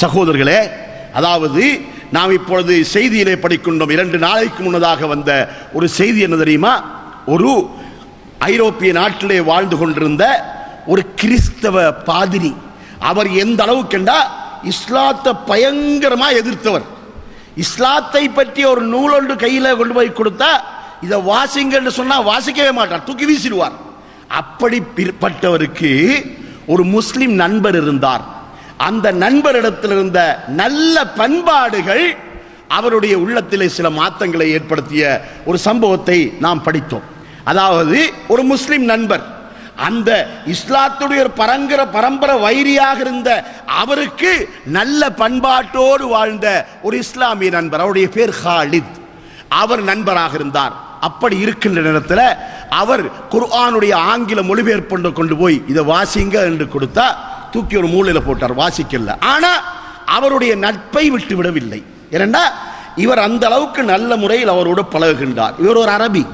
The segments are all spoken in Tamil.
சகோதரர்களே அதாவது நாம் இப்பொழுது செய்தியிலே படிக்கின்றோம். இரண்டு நாளைக்கு முன்னதாக வந்த ஒரு செய்தி என்ன தெரியுமா? ஒரு ஐரோப்பிய நாட்டிலே வாழ்ந்து கொண்டிருந்த ஒரு கிறிஸ்தவ பாதிரி. அவர் எந்த அளவுக்குண்டா இஸ்லாத்தை பயங்கரமாக எதிர்த்தவர். இஸ்லாத்தை பற்றி ஒரு நூலொன்று கையில் கொண்டு போய் கொடுத்தா இதை வாசிங்கன்னு சொன்னால் வாசிக்கவே மாட்டார் தூக்கி வீசிடுவார். அப்படி பிற்பட்டவருக்கு ஒரு முஸ்லிம் நண்பர் இருந்தார். அந்த நண்பரிடத்தில் இருந்த நல்ல பண்பாடுகள் அவருடைய உள்ளத்திலே சில மாற்றங்களை ஏற்படுத்திய ஒரு சம்பவத்தை நாம் படித்தோம். அதாவது ஒரு முஸ்லிம் நண்பர் அந்த இஸ்லாத்துடைய ஒரு பரங்கர பரம்பரை வைரியாக இருந்த அவருக்கு நல்ல பண்பாட்டோடு வாழ்ந்த ஒரு இஸ்லாமிய நண்பர் அவருடைய பேர் ஹாலித் அவர் நண்பராக இருந்தார். அப்படி இருக்கின்ற நேரத்தில் அவர் குர்ஆனுடைய ஆங்கில மொழிபெயர்ப்பு கொண்டு போய் இதை வாசிங்க என்று கொடுத்தா தூக்கி ஒரு மூலையில் போட்டார் வாசிக்கல. ஆனால் அவருடைய நட்பை விட்டு விடவில்லை. ஏனென்றா இவர் அந்த அளவுக்கு நல்ல முறையில் அவரோடு பழகுகின்றார். இவர் ஒரு அரபி.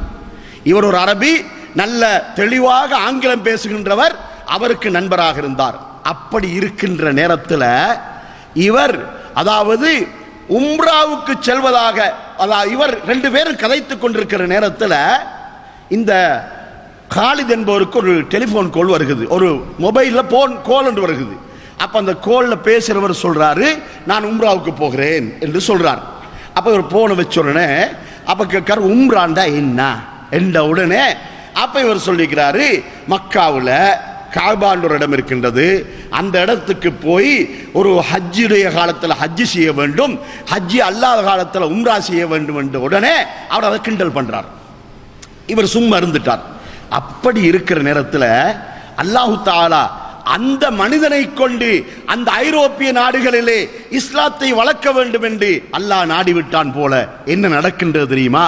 இவர் ஒரு அரபி நல்ல தெளிவாக ஆங்கிலம் பேசுகின்றவர் அவருக்கு நண்பராக இருந்தார். அப்படி இருக்கின்ற நேரத்தில் இவர் அதாவது உம்ராவுக்கு செல்வதாக அதாவது இவர் ரெண்டு பேரும் கதைத்து கொண்டிருக்கிற நேரத்தில் இந்த காலித் என்பவருக்கு ஒரு டெலிஃபோன் கோல் வருகிறது ஒரு மொபைலில் போன் கோல் என்று வருகிறது அப்போ அந்த கோலில் பேசுகிறவர் சொல்கிறாரு நான் உம்ராவுக்கு போகிறேன் என்று சொல்கிறார் அப்போ இவர் போனை வச்ச உடனே அப்போ கேட்கார் உம்ராண்டா என்ன? என்ற உடனே அப்போ இவர் சொல்லிக்கிறாரு மக்காவில் காபாண்டூர் இடம் இருக்கின்றது. அந்த இடத்துக்கு போய் ஒரு ஹஜ்ஜுடைய காலத்தில் ஹஜ்ஜு செய்ய வேண்டும். ஹஜ்ஜி அல்லாத காலத்தில் உம்ரா செய்ய வேண்டும் என்று உடனே அவர் அதை கிண்டல் பண்ணுறார் இவர் சும்மா இருந்துட்டார். அப்படி இருக்கிற நேரத்தில் அல்லாஹு தாலா அந்த மனிதனை கொண்டு அந்த ஐரோப்பிய நாடுகளிலே இஸ்லாத்தை வளர்க்க வேண்டும் என்று அல்லாஹ் நாடிவிட்டான் போல என்ன நடக்கின்றது தெரியுமா?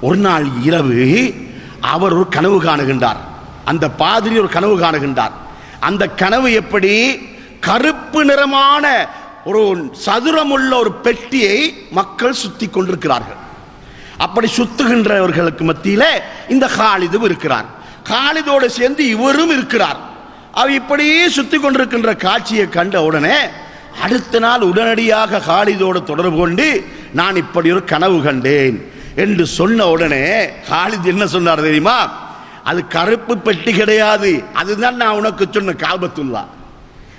ஒரு நாள் இரவு அவர் ஒரு கனவு காணுகின்றார். அந்த பாதிரி ஒரு கனவு காணுகின்றார். அந்த கனவு எப்படி? கருப்பு நிறமான ஒரு சதுரமுள்ள ஒரு பெட்டியை மக்கள் சுத்தி கொண்டிருக்கிறார்கள். அப்படி சுத்துகின்றவர்களுக்கு மத்தியில் இந்த காலிதும் இருக்கிறார். காலிதோடு சேர்ந்து இவரும் இருக்கிறார். அவர் இப்படியே சுத்தி கொண்டிருக்கின்ற காட்சியை கண்ட உடனே அடுத்த நாள் உடனடியாக காலிதோடு தொடர்பு கொண்டு நான் இப்படி ஒரு கனவு கண்டேன் என்று சொன்ன உடனே காலித் என்ன சொன்னார் தெரியுமா? அது கருப்பு பெட்டி கிடையாது. அதுதான் நான் உனக்கு சொன்ன காபத்துல்லா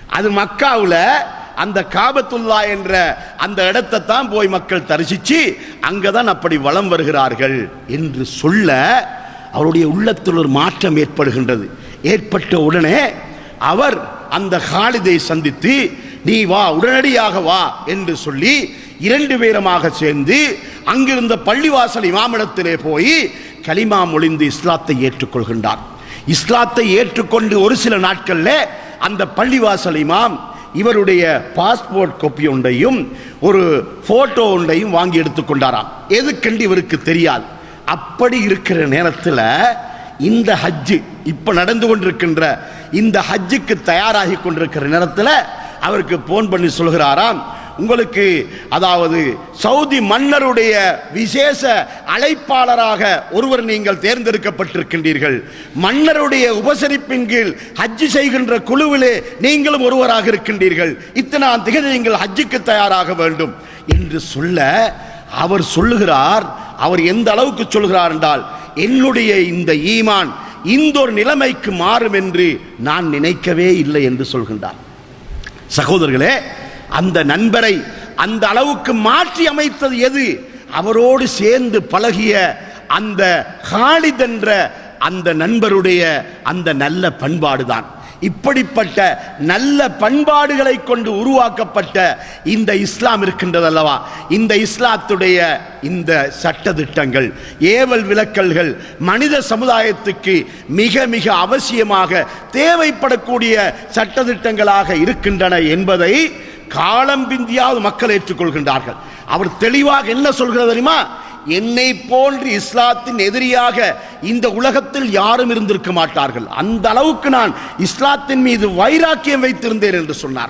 அது மக்காவில் அந்த காபத்துல்லா என்ற அந்த இடத்தை தான் போய் மக்கள் தரிசிச்சு அங்கதான் அப்படி வலம் வருகிறார்கள் என்று சொல்ல அவருடைய உள்ளத்தில் ஒரு மாற்றம் ஏற்படுகின்றது. ஏற்பட்ட உடனே அவர் அந்த காலிதை சந்தித்து நீ வா உடனடியாக வா என்று சொல்லி இரண்டு பேருமாக சேர்ந்து அங்கிருந்த பள்ளிவாசல் இமாமிடத்திலே போய் கலிமா மொழிந்து இஸ்லாத்தை ஏற்றுக்கொள்கின்றார். இஸ்லாத்தை ஏற்றுக்கொண்டு ஒரு சில நாட்களில் அந்த பள்ளிவாசல் இமாம் இவருடைய பாஸ்போர்ட் கோப்பி ஒன்றையும் ஒரு போட்டோ ஒன்றையும் வாங்கி எடுத்துக்கொண்டாராம் எதுக்கென்று இவருக்கு தெரியாது. அப்படி இருக்கிற நேரத்தில் இந்த ஹஜ்ஜு இப்போ நடந்து கொண்டிருக்கின்ற இந்த ஹஜ்ஜுக்கு தயாராகி கொண்டிருக்கிற நேரத்தில் அவருக்கு போன் பண்ணி சொல்கிறாராம் உங்களுக்கு அதாவது சவுதி மன்னருடைய விசேஷ அழைப்பாளராக ஒருவர் நீங்கள் தேர்ந்தெடுக்கப்பட்டிருக்கின்றீர்கள். மன்னருடைய உபசரிப்பின் கீழ் ஹஜ்ஜு செய்கின்ற குழுவிலே நீங்களும் ஒருவராக இருக்கின்றீர்கள். இத்தனாம் திகதி நீங்கள் ஹஜ்ஜுக்கு தயாராக வேண்டும் என்று சொல்ல அவர் சொல்லுகிறார் அவர் எந்த அளவுக்கு சொல்கிறார் என்றால் என்னுடைய இந்த ஈமான் இந்த ஒரு நிலைமைக்கு மாறும் என்று நான் நினைக்கவே இல்லை என்று சொல்கின்றார். சகோதரர்களே அந்த நண்பரை அந்த அளவுக்கு மாற்றி அமைத்தது எது? அவரோடு சேர்ந்து பழகிய அந்த ஹாலித் என்ற அந்த நண்பருடைய அந்த நல்ல பண்பாடுதான். இப்படிப்பட்ட நல்ல பண்பாடுகளை கொண்டு உருவாக்கப்பட்ட இந்த இஸ்லாம் இருக்கின்றது அல்லவா இந்த இஸ்லாத்துடைய இந்த சட்டதிட்டங்கள் ஏவல் விலக்கல்கள் மனித சமுதாயத்துக்கு மிக மிக அவசியமாக தேவைப்படக்கூடிய சட்டதிட்டங்களாக இருக்கின்றன என்பதை காலம் பிந்தியாவது மக்கள் ஏற்றுக்கொள்கின்றார்கள். அவர் தெளிவாக என்ன சொல்கிறது தெரியுமா? என்னை போன்று இஸ்லாத்தின் எதிரியாக இந்த உலகத்தில் யாரும் இருந்திருக்க மாட்டார்கள். அந்த அளவுக்கு நான் இஸ்லாத்தின் மீது வைராக்கியம் வைத்திருந்தேன் என்று சொன்னார்.